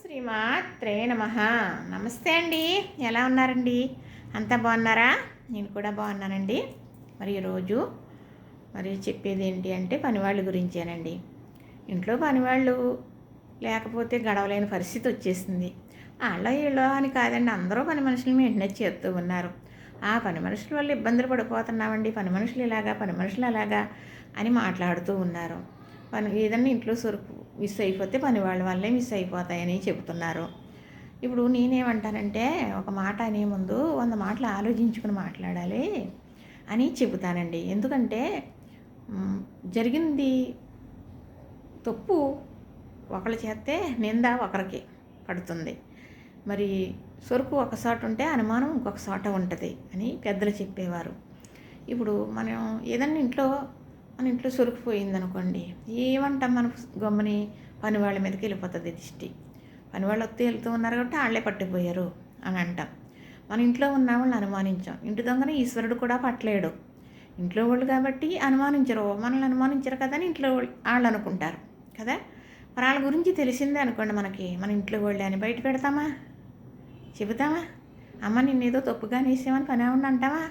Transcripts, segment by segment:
శ్రీమాత్రే నమ. నమస్తే అండి. ఎలా ఉన్నారండి? అంతా బాగున్నారా? నేను కూడా బాగున్నానండి. మరి ఈరోజు మరి చెప్పేది ఏంటి అంటే పనివాళ్ళ గురించేనండి. ఇంట్లో పనివాళ్ళు లేకపోతే గడవలేని పరిస్థితి వచ్చేసింది. వాళ్ళ వీళ్ళో అని కాదండి అందరూ పని మనుషులు మెయింటెనెన్స్ చేస్తూ ఉన్నారు. ఆ పని మనుషుల వల్ల ఇబ్బందులు పడిపోతున్నామండి. పని మనుషులు ఇలాగా పని మనుషులు అలాగా అని మాట్లాడుతూ ఉన్నారు. పని ఏదన్నా ఇంట్లో సరుకు మిస్ అయిపోతే పని వాళ్ళ వల్లే మిస్ అయిపోతాయని చెబుతున్నారు. ఇప్పుడు నేనేమంటానంటే ఒక మాట అనే ముందు వంద మాటలు ఆలోచించుకుని మాట్లాడాలి అని చెబుతానండి. ఎందుకంటే జరిగింది తప్పు ఒకరు చేస్తే నింద ఒకరికి పడుతుంది. మరి సరుకు ఒక చోట ఉంటే అనుమానం ఇంకొక చోట ఉంటుంది అని పెద్దలు చెప్పేవారు. ఇప్పుడు మనం ఏదన్నా ఇంట్లో మన ఇంట్లో సొరికిపోయింది అనుకోండి ఏమంటాం మన గమ్ముని పని వాళ్ళ మీదకి వెళ్ళిపోతుంది దిష్టి. పని వాళ్ళు వస్తే వెళ్తూ ఉన్నారు కాబట్టి వాళ్ళే పట్టిపోయారు అని అంటాం. మన ఇంట్లో ఉన్న వాళ్ళని అనుమానించాం. ఇంటి దొంగని ఈశ్వరుడు కూడా పట్టలేడు. ఇంట్లో వాళ్ళు కాబట్టి అనుమానించరు. మనల్ని అనుమానించరు కదా అని ఇంట్లో వాళ్ళు వాళ్ళు అనుకుంటారు కదా? మరి వాళ్ళ గురించి తెలిసిందే అనుకోండి మనకి. మన ఇంట్లో వాళ్ళే అని బయట పెడతామా? చెబుతామా? అమ్మ నిన్నేదో తప్పుగా నేసామని పని ఆవిడ అంటావా?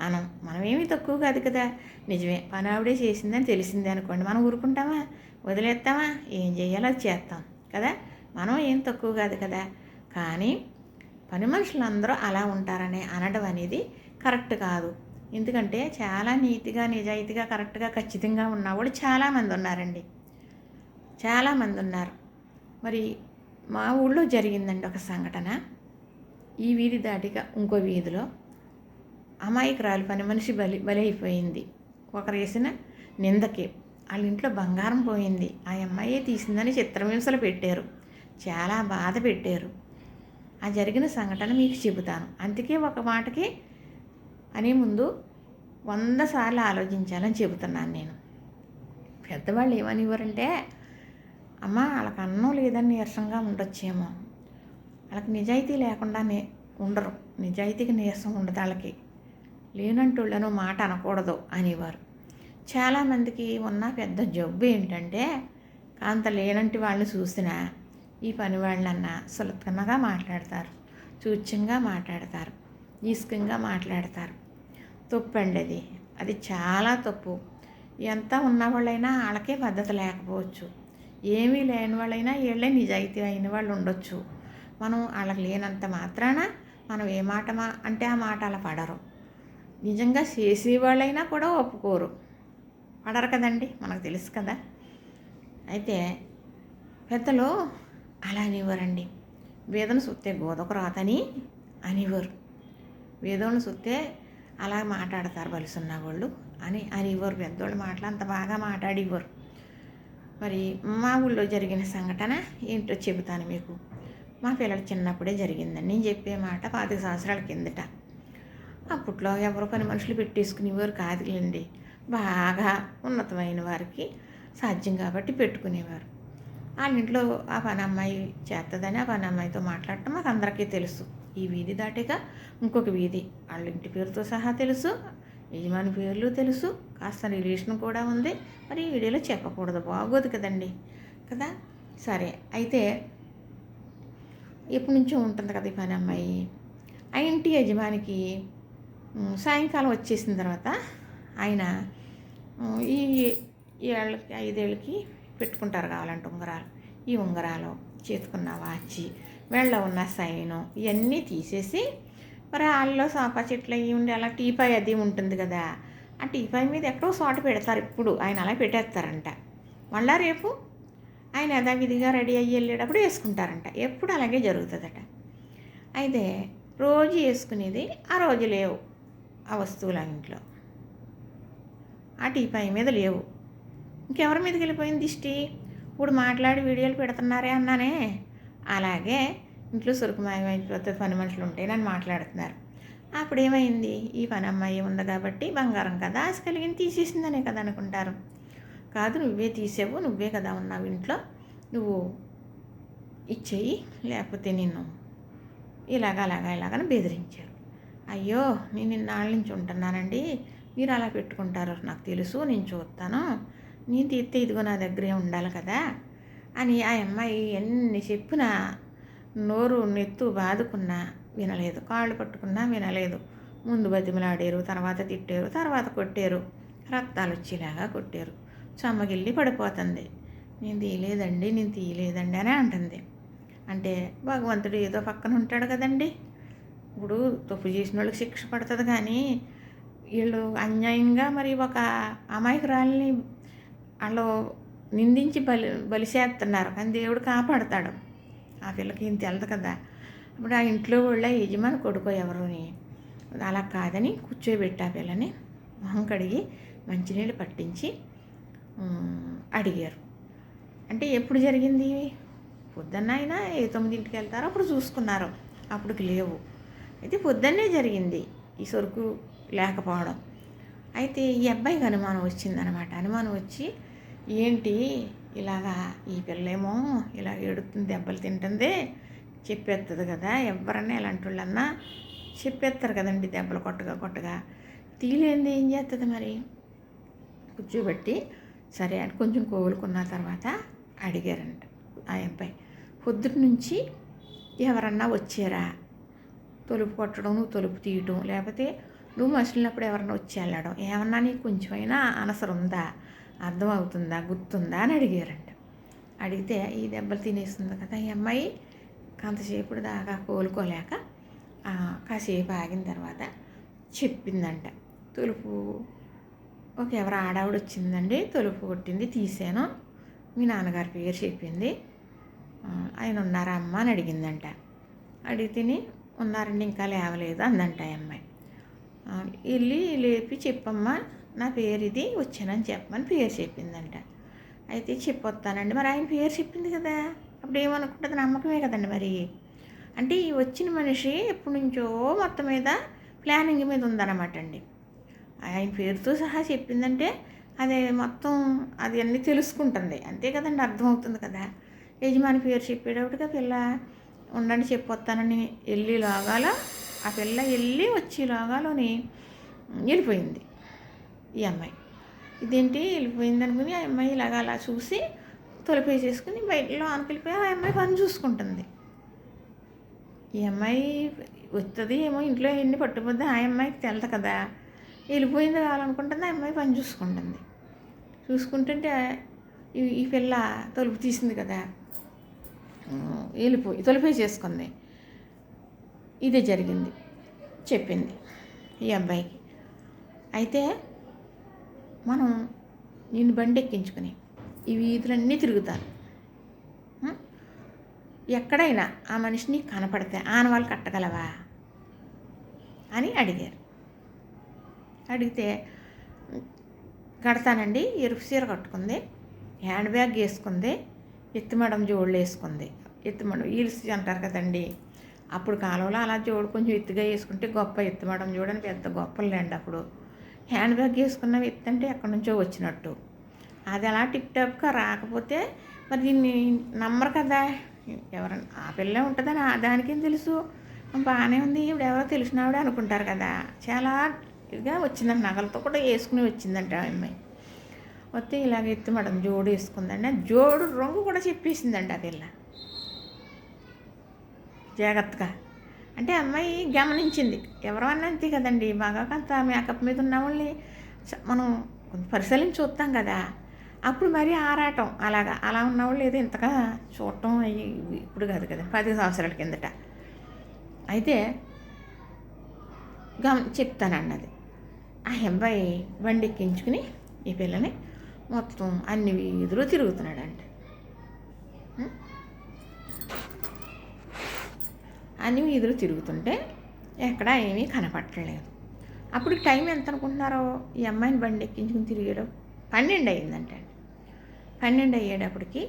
అనం మనమేమీ తక్కువ కాదు కదా. నిజమే పని ఆవిడే చేసిందని తెలిసిందే అనుకోండి. మనం ఊరుకుంటామా? వదిలేస్తామా? ఏం చేయాలో అది చేస్తాం కదా. మనం ఏం తక్కువ కాదు కదా. కానీ పని మనుషులందరూ అలా ఉంటారని అనడం అనేది కరెక్ట్ కాదు. ఎందుకంటే చాలా నీతిగా నిజాయితీగా కరెక్ట్గా ఖచ్చితంగా ఉన్నవాళ్ళు చాలామంది ఉన్నారండి. చాలామంది ఉన్నారు. మరి మా ఊళ్ళో జరిగిందండి ఒక సంఘటన. ఈ వీధి దాటిగా ఇంకో వీధిలో అమాయకురాలు పని మనిషి బలి బలి అయిపోయింది ఒకరు వేసిన నిందకి. వాళ్ళ ఇంట్లో బంగారం పోయింది. ఆ అమ్మాయే తీసిందని చిత్రహింసలు పెట్టారు. చాలా బాధ పెట్టారు. ఆ జరిగిన సంఘటన మీకు చెబుతాను. అందుకే ఒక మాటకి అనే ముందు వంద సార్లు ఆలోచించాలని చెబుతున్నాను నేను. పెద్దవాళ్ళు ఏమనివ్వరంటే అమ్మ వాళ్ళకి అన్నం లేదని నీరసంగా ఉండొచ్చేమో. వాళ్ళకి నిజాయితీ లేకుండానే ఉండరు. నిజాయితీకి నీరసం ఉండదు వాళ్ళకి లేనంటోళ్ళను మాట అనకూడదు అనేవారు. చాలామందికి ఉన్న పెద్ద జబ్బు ఏంటంటే కాంత లేనంటి వాళ్ళని చూసినా ఈ పని వాళ్ళన్నా సులభంగా మాట్లాడతారు సూచ్యంగా మాట్లాడతారు ఈస్కంగా మాట్లాడతారు. తప్పు అండి అది. అది చాలా తప్పు. ఎంత ఉన్నవాళ్ళైనా వాళ్ళకే పద్ధతి లేకపోవచ్చు. ఏమీ లేని వాళ్ళైనా వీళ్ళే నిజాయితీ అయిన వాళ్ళు ఉండొచ్చు. మనం వాళ్ళకి లేనంత మాత్రాన మనం ఏ మాట మా అంటే ఆ మాట అలా పడరు. నిజంగా చేసే వాళ్ళైనా కూడా ఒప్పుకోరు. పడరు కదండి మనకు తెలుసు కదా. అయితే పెద్దలు అలా అనేవారండి. వేదన సుత్తే గోదక రాతని అనేవారు. వేదోళ్ళని సుత్తే అలా మాట్లాడతారు వలసున్న వాళ్ళు అని అనేవారు. పెద్దోళ్ళు మాటలు అంత బాగా మాట్లాడేవారు. మరి మా ఊళ్ళో జరిగిన సంఘటన ఏంటో చెబుతాను మీకు. మా పిల్లలు చిన్నప్పుడే జరిగిందండి. నేను చెప్పే మాట పాతిక సంవత్సరాల కిందట. అప్పట్లో ఎవరు పని మనుషులు పెట్టేసుకునేవారు కాదులేండి. బాగా ఉన్నతమైన వారికి సాధ్యం కాబట్టి పెట్టుకునేవారు. వాళ్ళ ఇంట్లో ఆ పని అమ్మాయి చేస్తుందని ఆ పని అమ్మాయితో మాట్లాడటం మాకు అందరికీ తెలుసు. ఈ వీధి దాటిక ఇంకొక వీధి. వాళ్ళ ఇంటి పేరుతో సహా తెలుసు యజమాని పేర్లు తెలుసు కాస్త రిలేషన్ కూడా ఉంది. మరి వీడియోలో చెప్పకూడదు బాగోదు కదండి. కదా? సరే అయితే ఎప్పటి నుంచో ఉంటుంది కదా ఈ పని అమ్మాయి? ఆ ఇంటి యజమానికి సాయంకాలం వచ్చేసిన తర్వాత ఆయన ఈ ఏళ్ళకి ఐదేళ్ళకి పెట్టుకుంటారు కావాలంటే ఉంగరాలు. ఈ ఉంగరాలు చేతుకున్న వాచి వెళ్ళ ఉన్న సైను ఇవన్నీ తీసేసి మరి వాళ్ళలో సోఫా చెట్లు అవి ఉండి అలా టీపాయ్ అది ఉంటుంది కదా ఆ టీపాయ్ మీద ఎక్కడో సాటు పెడతారు ఇప్పుడు. ఆయన అలా పెట్టేస్తారంట. మళ్ళా రేపు ఆయన యథావిధిగా రెడీ అయ్యి వెళ్ళేటప్పుడు వేసుకుంటారంట. ఎప్పుడు అలాగే జరుగుతుందట. అయితే రోజు వేసుకునేది ఆ రోజు లేవు. ఆ వస్తువులు ఆ ఇంట్లో. ఆ టీపాయి మీద లేవు. ఇంకెవరి మీదకి వెళ్ళిపోయింది దిష్టి? ఇప్పుడు మాట్లాడి వీడియోలు పెడుతున్నారే అన్నానే. అలాగే ఇంట్లో సురుకుమాయమైపోతే పని మనుషులు ఉంటే నన్ను మాట్లాడుతున్నారు. అప్పుడు ఏమైంది ఈ పని అమ్మాయి ఉంది కాబట్టి బంగారం కదా ఆశ కలిగింది తీసేసిందనే కదా అనుకుంటారు. కాదు నువ్వే తీసావు నువ్వే కదా ఉన్నావు ఇంట్లో. నువ్వు ఇచ్చేయి లేకపోతే నిన్ను ఇలాగ అలాగా ఇలాగని బెదిరించారు. అయ్యో నేను ఇన్నాళ్ళ నుంచి ఉంటున్నానండి. మీరు అలా పెట్టుకుంటారు నాకు తెలుసు నేను చూస్తాను. నేను తీస్తే ఇదిగో నా దగ్గరే ఉండాలి కదా అని ఆ అమ్మాయి ఎన్ని చెప్పినా నోరు నెత్తు బాదుకున్నా వినలేదు. కాళ్ళు పట్టుకున్నా వినలేదు. ముందు బతిమలాడారు తర్వాత తిట్టారు తర్వాత కొట్టారు. రక్తాలు వచ్చేలాగా కొట్టారు. చమ్మగిల్లి పడిపోతుంది. నేను తీయలేదండి నేను తీయలేదండి అని అంటుంది. అంటే భగవంతుడు ఏదో పక్కన ఉంటాడు కదండి. ఇప్పుడు తప్పు చేసిన వాళ్ళకి శిక్ష పడుతుంది కానీ వీళ్ళు అన్యాయంగా మరి ఒక అమాయకురాల్ని వాళ్ళు నిందించి బలి బలిసేస్తున్నారు కానీ దేవుడు కాపాడతాడు. ఆ పిల్లకి ఏం తెలదు కదా. ఇప్పుడు ఆ ఇంట్లో వాళ్ళ యజమాని కొడుకో ఎవరుని? అలా కాదని కూర్చోబెట్టి ఆ పిల్లని మొహం కడిగి మంచినీళ్ళు పట్టించి అడిగారు. అంటే ఎప్పుడు జరిగింది? పొద్దున్న అయినా ఏ తొమ్మిదింటికి వెళ్తారో అప్పుడు చూసుకున్నారు. అప్పటికి లేవు. అయితే పొద్దున్నే జరిగింది ఈ సరుకు లేకపోవడం. అయితే ఈ అబ్బాయికి అనుమానం వచ్చిందనమాట. అనుమానం వచ్చి ఏంటి ఇలాగా ఈ పిల్లేమో ఇలా ఏడుతుంది దెబ్బలు తింటుంది చెప్పేస్తుంది కదా ఎవరన్నా ఇలాంటి వాళ్ళన్నా చెప్పేస్తారు కదండి దెబ్బలు కొట్టగా కొట్టగా. తీలేంది ఏం చేస్తుంది మరి? కూర్చోబెట్టి సరే అని కొంచెం కోలుకున్న తర్వాత అడిగారంట ఆ అబ్బాయి. పొద్దుటి నుంచి ఎవరన్నా వచ్చారా? తలుపు కొట్టడం నువ్వు తలుపు తీయటం లేకపోతే నువ్వు మసిలినప్పుడు ఎవరన్నా వచ్చి వెళ్ళడం ఏమన్నా నీకు కొంచెమైనా అనసరు ఉందా అర్థం అవుతుందా గుర్తుందా? అని అడిగారంట. అడిగితే ఈ దెబ్బలు తినేస్తుంది కదా ఈ అమ్మాయి. కొంతసేపు దాకా కోలుకోలేక కాసేపు ఆగిన తర్వాత చెప్పిందంట. తలుపు ఒక ఎవరు ఆడావిడ వచ్చిందండి. తలుపు కొట్టింది తీసాను మీ నాన్నగారి పేరు చెప్పింది. ఆయన ఉన్నారా అమ్మ అని అడిగిందంట. అడిగితేనే ఉన్నారండి ఇంకా లేవలేదు అందంట ఆ అమ్మాయి వెళ్ళి లేపి చెప్పమ్మా నా పేరు ఇది వచ్చానని చెప్పమని పేరు చెప్పిందంట. అయితే చెప్పొస్తానండి. మరి ఆయన పేరు చెప్పింది కదా అప్పుడు ఏమనుకుంటుంది? నమ్మకమే కదండి మరి. అంటే ఈ వచ్చిన మనిషి ఎప్పటి నుంచో మొత్తం మీద ప్లానింగ్ మీద ఉందన్నమాట అండి. ఆయన పేరుతో సహా చెప్పిందంటే అదే మొత్తం అది అన్నీ తెలుసుకుంటుంది. అంతే కదండి అర్థమవుతుంది కదా. యజమాని పేరు చెప్పేటప్పటికి పిల్ల ఉండండి చెప్పొస్తానని వెళ్ళి లాగాల ఆ పిల్ల వెళ్ళి వచ్చి లోగాలోని వెళ్ళిపోయింది ఈ అమ్మాయి. ఇదేంటి వెళ్ళిపోయింది అనుకుని ఆ అమ్మాయి ఇలాగ అలా చూసి తొలిపేసేసుకుని బయటలో ఆనకెళ్ళిపోయి ఆ అమ్మాయి పని చూసుకుంటుంది. ఈ అమ్మాయి వస్తుంది ఏమో ఇంట్లో ఎన్ని పట్టుపోద్ది ఆ అమ్మాయికి తెలదు కదా. వెళ్ళిపోయింది కావాలనుకుంటుంది ఆ అమ్మాయి పని చూసుకుంటుంది. చూసుకుంటుంటే ఈ పిల్ల తలుపు తీసింది కదా. వెళ్ళిపోయి తొలిపే చేసుకుంది. ఇదే జరిగింది. చెప్పింది ఈ అబ్బాయికి అయితే మనం నిన్ను బండి ఎక్కించుకుని ఈ వీధులన్నీ తిరుగుతాను ఎక్కడైనా ఆ మనిషిని కనపడితే ఆనవాళ్ళు కట్టగలవా? అని అడిగారు. అడిగితే కడతానండి ఎరుపు చీర కట్టుకుంది హ్యాండ్ బ్యాగ్ వేసుకుంది ఎత్తుమడం జోళ్ళు వేసుకుంది ఎత్తిమడం ఈల్స్ అంటారు కదండి. అప్పుడు కాలంలో అలా జోడు కొంచెం ఎత్తుగా వేసుకుంటే గొప్ప ఎత్తుమడం జోడని పెద్ద గొప్పలేండి అప్పుడు. హ్యాండ్ బ్యాగ్ వేసుకున్నవి ఎత్తు అంటే ఎక్కడి నుంచో వచ్చినట్టు. అది అలా టిప్ టాప్గా రాకపోతే మరి దీన్ని నమ్మరు కదా. ఎవరన్నా ఆ పిల్ల ఉంటుందని ఆ దానికేం తెలుసు? బాగానే ఉంది. ఇప్పుడు ఎవరో తెలిసినావిడే అనుకుంటారు కదా. చాలా ఇదిగా వచ్చిందంట నగలతో కూడా వేసుకుని వచ్చిందంట ఆ అమ్మాయి వస్తే ఇలాగ ఎత్తి మేడం జోడు వేసుకుందండి. జోడు రంగు కూడా చెప్పేసిందండి ఆ పిల్ల జాగ్రత్తగా. అంటే అమ్మాయి గమనించింది. ఎవరన్నా అంతే కదండి. బాగా కొంత మేకప్ మీద ఉన్న వాళ్ళని మనం కొంచెం పరిశీలించి చూస్తాం కదా. అప్పుడు మరీ ఆరాటం. అలాగా అలా ఉన్నవాళ్ళు ఏదో ఇంతగా చూడటం అయ్యి ఇప్పుడు కాదు కదా పది సంవత్సరాల కిందట. అయితే గమ చెప్తానన్నది ఆ అబ్బాయి బండి ఎక్కించుకుని ఈ పిల్లని మొత్తం అన్ని వీధులు తిరుగుతున్నాడంట. అన్ని వీధులు తిరుగుతుంటే ఎక్కడా ఏమీ కనపట్టలేదు అప్పుడు టైం ఎంత అనుకుంటున్నారో? ఈ అమ్మాయిని బండి ఎక్కించుకుని తిరిగేయడం పన్నెండు అయ్యిందంట. పన్నెండు అయ్యేటప్పటికి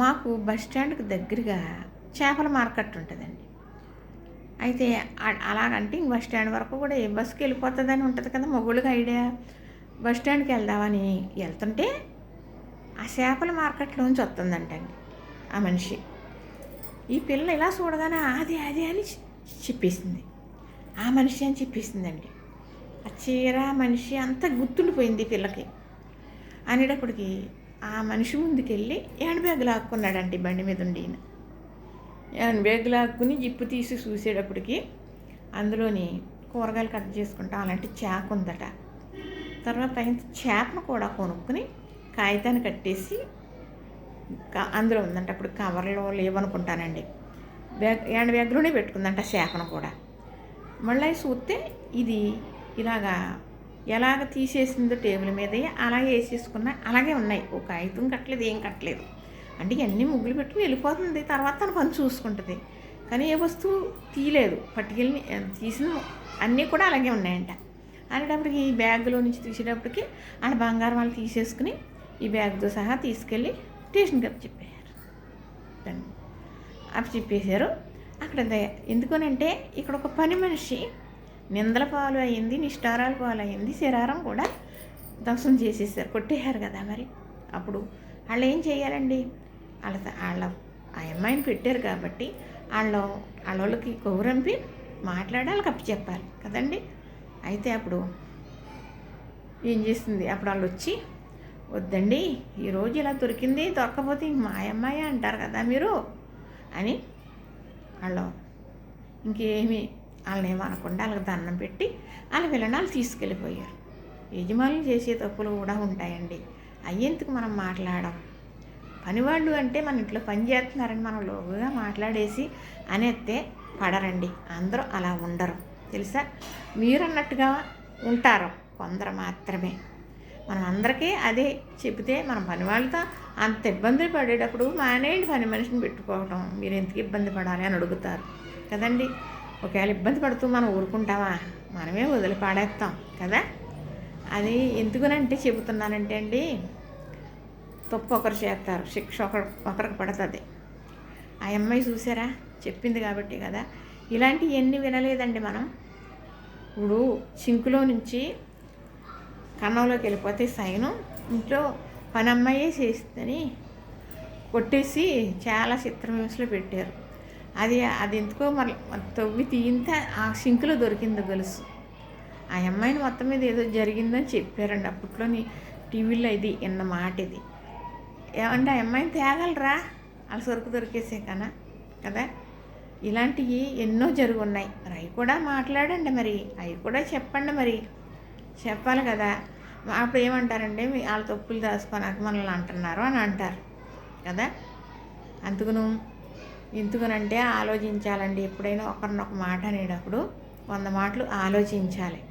మాకు బస్ స్టాండ్కి దగ్గరగా చేపల మార్కెట్ ఉంటుందండి. అయితే అలాగంటే ఇంక బస్ స్టాండ్ వరకు కూడా ఏ బస్సుకి వెళ్ళిపోతుందని ఉంటుంది కదా మొగుళ్ళకి ఐడియా. బస్ స్టాండ్కి వెళ్దామని వెళ్తుంటే ఆ చేపల మార్కెట్లోంచి వస్తుందంటండి ఆ మనిషి. ఈ పిల్ల ఇలా చూడగానే అది అది అని చెప్పేసింది. ఆ మనిషి అని చెప్పేసిందండి. ఆ చీర మనిషి అంతా గుర్తుండిపోయింది పిల్లకి. అనేటప్పటికి ఆ మనిషి ముందుకెళ్ళి హ్యాండ్ బ్యాగ్ లాక్కున్నాడంటే బండి మీద ఉండి ఈయన. హ్యాండ్ బ్యాగ్ లాక్కుని జిప్పు తీసి చూసేటప్పటికి అందులోని కూరగాయలు కట్ చేసుకుంటాం అలాంటి చాకు ఉందట తర్వాత పైన చేపను కూడా కొనుక్కుని కాగితాన్ని కట్టేసి అందులో ఉందంట. అప్పుడు కవర్లో లేవనుకుంటానండి. బ్యాగ్ హ్యాండ్ బ్యాగ్లోనే పెట్టుకుందంట చేపను కూడా. మళ్ళీ చూస్తే ఇది ఇలాగా ఎలాగ తీసేసిందో టేబుల్ మీద అలాగే వేసేసుకున్నా అలాగే ఉన్నాయి. ఒక కాగితం కట్టలేదు ఏం కట్టలేదు. అంటే ఇవన్నీ ముగ్గులు పెట్టుకుని వెళ్ళిపోతుంది. తర్వాత తన పని చూసుకుంటుంది. కానీ ఏ వస్తువు తీయలేదు. పట్టుకెళ్ళి తీసిన అన్నీ కూడా అలాగే ఉన్నాయంట. అనేటప్పటికి ఈ బ్యాగ్లో నుంచి తీసేటప్పటికి ఆడ బంగారం వాళ్ళు తీసేసుకుని ఈ బ్యాగ్తో సహా తీసుకెళ్ళి స్టేషన్కి అప్పు చెప్పారు అప్పు చెప్పేశారు అక్కడ ద- ఎందుకనంటే ఇక్కడ ఒక పని మనిషి నిందల పాలు అయింది నిష్ఠారాల పాలు అయింది శరారం కూడా ధ్వంసం చేసేసారు కొట్టేశారు కదా మరి. అప్పుడు వాళ్ళు ఏం చేయాలండి? వాళ్ళ వాళ్ళ ఆ అమ్మాయిని పెట్టారు కాబట్టి వాళ్ళు వాళ్ళకి కౌరంపి మాట్లాడాలి కప్పి చెప్పాలి కదండి. అయితే అప్పుడు ఏం చేస్తుంది? అప్పుడు వాళ్ళు వచ్చి వద్దండి ఈరోజు ఇలా దొరికింది దొరకపోతే ఇంక మా అమ్మాయి అంటారు కదా మీరు అని వాళ్ళు ఇంకేమి వాళ్ళని ఏమనకుండా వాళ్ళకి దండం పెట్టి వాళ్ళ పిల్లని వాళ్ళు తీసుకెళ్ళిపోయారు. యజమానులు చేసే తప్పులు కూడా ఉంటాయండి. అయ్యేందుకు మనం మాట్లాడడం? పనివాళ్ళు అంటే మన ఇంట్లో పని చేస్తున్నారని మనం లోగుగా మాట్లాడేసి అనేస్తే పడరండి. అందరూ అలా ఉండరు. తెలుసా? మీరు అన్నట్టుగా ఉంటారు కొందరు మాత్రమే. మనం అందరికీ అదే చెబితే మన పని వాళ్ళతో అంత ఇబ్బందులు పడేటప్పుడు మానేయండి పని మనిషిని పెట్టుకోవటం. మీరు ఎందుకు ఇబ్బంది పడాలి అని అడుగుతారు. కదండి? ఒకవేళ ఇబ్బంది పడుతూ మనం ఊరుకుంటామా? మనమే వదిలి పాడేస్తాం కదా? అది ఎందుకునంటే చెబుతున్నానంటే అండి తప్పు ఒకరు చేస్తారు శిక్ష ఒకరు ఒకరికి పడుతుంది. ఆ అమ్మాయి చూసారా? చెప్పింది కాబట్టి కదా. ఇలాంటివన్నీ వినలేదండి మనం. ఇప్పుడు సింకులో నుంచి కన్నంలోకి వెళ్ళిపోతే సైను ఇంట్లో పని అమ్మాయే చేస్తుందని కొట్టేసి చాలా చిత్రహింసలో పెట్టారు. అది అది ఎందుకో మరి తవ్వి తీయింత ఆ సింకులో దొరికింది గొలుసు. ఆ అమ్మాయిని మొత్తం మీద ఏదో జరిగిందని చెప్పారండి అప్పట్లోని టీవీలో ఇది ఇన్న మాట ఇది. ఏమంటే ఆ అమ్మాయిని తేగలరా? వాళ్ళ సరుకు దొరికేసే కదా కదా? ఇలాంటివి ఎన్నో జరుగున్నాయి. మరి అవి కూడా మాట్లాడండి మరి. అవి కూడా చెప్పండి మరి. చెప్పాలి కదా. అప్పుడు ఏమంటారంటే వాళ్ళ తప్పులు దాచుకోనాక మనల్ని అంటున్నారు అని అంటారు. కదా? అందుకును ఎందుకనంటే ఆలోచించాలండి. ఎప్పుడైనా ఒకరినొక మాట అనేటప్పుడు వంద మాటలు ఆలోచించాలి.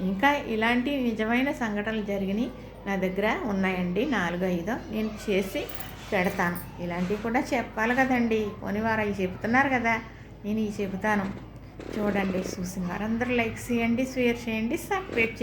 ఇంకా ఇలాంటి నిజమైన సంఘటనలు జరిగినాయి నా దగ్గర ఉన్నాయండి. నాలుగు ఐదో. నేను చేసి పెడతాను. ఇలాంటివి కూడా చెప్పాలి కదండి. పోనివారు అవి చెప్తున్నారు కదా. నేను ఇవి చెబుతాను. చూడండి చూసిన వారందరూ లైక్ చేయండి షేర్ చేయండి సబ్స్క్రైబ్ చేయండి.